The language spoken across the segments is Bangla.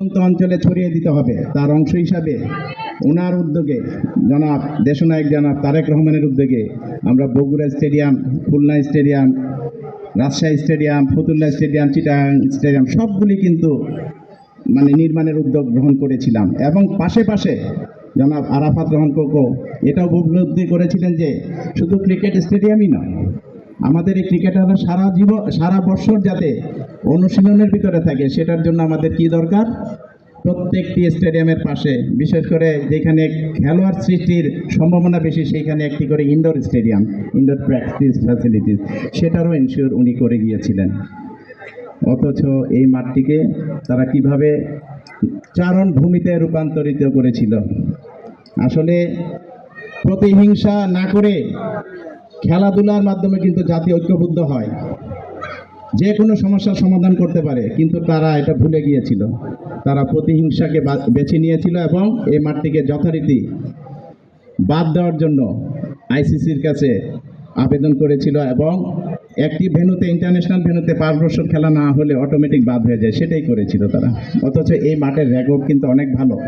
অঞ্চলে ছড়িয়ে দিতে হবে। তার অংশ হিসাবে ওনার উদ্যোগে জনাব দেশনায়ক জনাব তারেক রহমানের উদ্যোগে আমরা Bogura stadium, Khulna stadium, Rajshahi stadium, Fatullah stadium Chittagong stadium সবগুলি কিন্তু মানে নির্মাণের উদ্যোগ গ্রহণ করেছিলাম। এবং পাশে পাশে জনাব আরাফাত রহমান কোকো এটাও উপলব্ধি করেছিলেন যে শুধু ক্রিকেট স্টেডিয়ামই নয় আমাদের এই ক্রিকেটাররা সারা জীবন সারা বছর যাতে অনুশীলনের ভিতরে থাকে, সেটার জন্য আমাদের কি দরকার? প্রত্যেকটি স্টেডিয়ামের পাশে, বিশেষ করে যেখানে খেলোয়াড় সৃষ্টির সম্ভাবনা বেশি, সেইখানে একটি করে indoor stadium indoor practice facilities সেটারও ইনশিওর উনি করে গিয়েছিলেন। অথচ এই মাঠটিকে তারা কীভাবে চারণ ভূমিতে রূপান্তরিত করেছিল? আসলে প্রতিহিংসা না করে খেলাধুলার মাধ্যমে কিন্তু জাতি ঐক্যবদ্ধ হয়। যে কোনো সমস্যার সমাধান করতে পারে, কিন্তু তারা এটা ভুলে গিয়েছিল। তারা প্রতিহিংসাকে বেছে নিয়েছিল এবং এই মাঠটিকে যথারীতি বাদ দেওয়ার জন্য আইসিসির কাছে আবেদন করেছিল এবং একটি ভেনুতে ইন্টারন্যাশনাল ভেনুতে পাঁচ বছর খেলা না হলে অটোমেটিক বাদ হয়ে যায়। সেটাই করেছিল তারা। অথচ এই মাঠের রেকর্ড কিন্তু অনেক ভালো।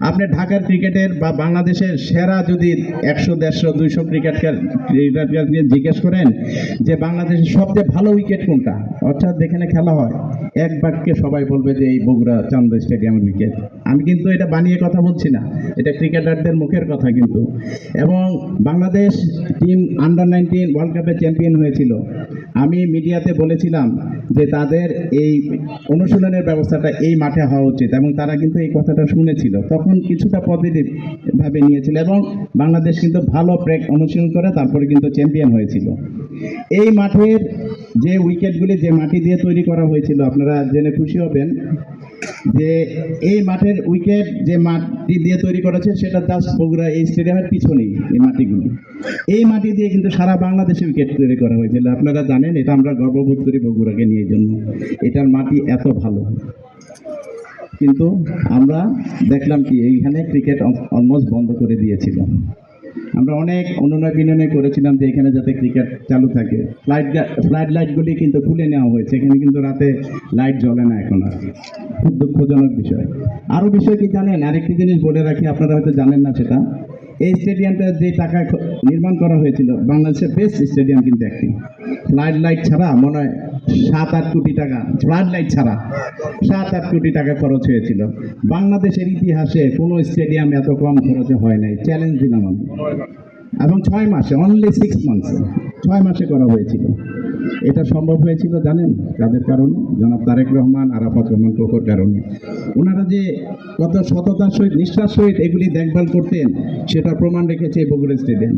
আপনি ঢাকার ক্রিকেটের বা বাংলাদেশের সেরা যদি একশো, দেড়শো, দুইশো ক্রিকেট ক্রিকেটকার ক্রিকেটারকে জিজ্ঞেস করেন যে বাংলাদেশের সবচেয়ে ভালো উইকেট কোনটা? অর্থাৎ যেখানে খেলা হয়। এক বাক্যে সবাই বলবে যে এই বগুড়া চান্দ স্টেডিয়ামের উইকেট আমি কিন্তু এটা বানিয়ে কথা বলছি না। এটা ক্রিকেটারদের মুখের কথা কিন্তু। এবং Bangladesh team under nineteen world কাপে চ্যাম্পিয়ন হয়েছিল। আমি মিডিয়াতে বলেছিলাম যে তাদের এই অনুশীলনের ব্যবস্থাটা এই মাঠে হওয়া উচিত এবং তারা কিন্তু এই কথাটা শুনেছিল। তখন কিছুটা পজিটিভ ভাবে নিয়েছিল এবং বাংলাদেশ কিন্তু ভালো প্রেক অনুশীলন করে তারপরে কিন্তু চ্যাম্পিয়ন হয়েছিল। এই মাঠের যে উইকেটগুলি যে মাটি দিয়ে তৈরি করা হয়েছিল, আপনারা জেনে খুশি হবেন যে এই মাঠের উইকেট যে মাটি দিয়ে তৈরি করেছে, সেটা জাস্ট বগুড়া এই স্টেডিয়ামের পিছনেই এই মাটিগুলি। এই মাটি দিয়ে কিন্তু সারা বাংলাদেশে উইকেট তৈরি করা হয়েছিল। আপনারা জানেন, এটা আমরা গর্ববোধ করি বগুড়াকে নিয়ে জন্য। এটার মাটি এত ভালো। কিন্তু আমরা দেখলাম কি, এইখানে ক্রিকেট অলমোস্ট বন্ধ করে দিয়েছিল। আমরা অনেক অনুনয় বিনয় করেছিলাম যে এখানে যাতে ক্রিকেট চালু থাকে। ফ্লাইট ফ্লাইট লাইটগুলি কিন্তু খুলে নেওয়া হয়েছে। এখানে কিন্তু রাতে লাইট জ্বলে না এখন আর খুব দুঃখজনক বিষয়। আরও বিষয় কি জানেন? আরেকটি জিনিস বলে রাখি, আপনারা হয়তো জানেন না সেটা। এই স্টেডিয়ামটা যে টাকায় নির্মাণ করা হয়েছিল, বাংলাদেশের বেস্ট স্টেডিয়াম কিন্তু একটি। ফ্লাইট লাইট ছাড়া মনে হয় সাত আট কোটি টাকা ফ্লাড লাইট ছাড়া। সাত আট কোটি টাকা খরচ হয়েছিল। বাংলাদেশের ইতিহাসে কোনো স্টেডিয়াম এত কম খরচে হয় নাই। চ্যালেঞ্জ দিলাম আমি। এবং ছয় মাসে অনলি সিক্স মান্থসে ছয় মাসে করা হয়েছিল। এটা সম্ভব হয়েছিল জানেন? কাদের কারণে? জনাব তারেক রহমান, আরাফাত রহমান কোকোর কারণে। ওনারা যে কত সততার সহিত, নিষ্ঠার সহিত এগুলি দেখভাল করতেন সেটা প্রমাণ রেখেছে বগুড়া স্টেডিয়াম।